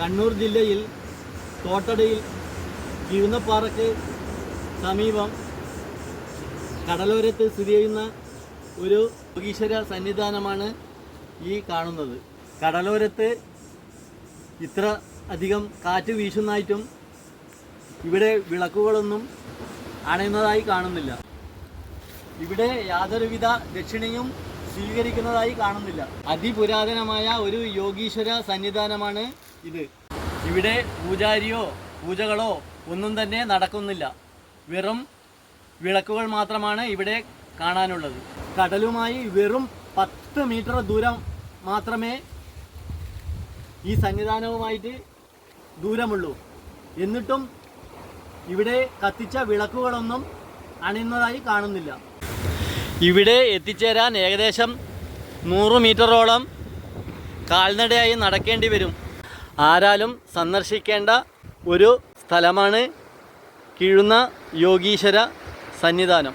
കണ്ണൂർ ജില്ലയിൽ തോട്ടടയിൽ കിഴുന്നപ്പാറയ്ക്ക് സമീപം കടലോരത്ത് സ്ഥിതി ചെയ്യുന്ന ഒരു യോഗീശ്വര സന്നിധാനമാണ് ഈ കാണുന്നത്. കടലോരത്ത് ഇത്ര അധികം കാറ്റ് വീശുന്നതായിട്ടും ഇവിടെ വിളക്കുകളൊന്നും അണയുന്നതായി കാണുന്നില്ല. ഇവിടെ യാതൊരുവിധ ദക്ഷിണയും സ്വീകരിക്കുന്നതായി കാണുന്നില്ല. അതിപുരാതനമായ ഒരു യോഗീശ്വര സന്നിധാനമാണ് ഇത്. ഇവിടെ പൂജാരിയോ പൂജകളോ ഒന്നും തന്നെ നടക്കുന്നില്ല. വെറും വിളക്കുകൾ മാത്രമാണ് ഇവിടെ കാണാനുള്ളത്. കടലുമായി വെറും പത്ത് മീറ്റർ ദൂരം മാത്രമേ ഈ സന്നിധാനവുമായിട്ട് ദൂരമുള്ളൂ. എന്നിട്ടും ഇവിടെ കത്തിച്ച വിളക്കുകളൊന്നും അണിയുന്നതായി കാണുന്നില്ല. ഇവിടെ എത്തിച്ചേരാൻ ഏകദേശം നൂറ് മീറ്ററോളം കാൽനടയായി നടക്കേണ്ടി വരും. ആരാലും സന്ദർശിക്കേണ്ട ഒരു സ്ഥലമാണ് കിഴുന്ന യോഗീശ്വര സന്നിധാനം.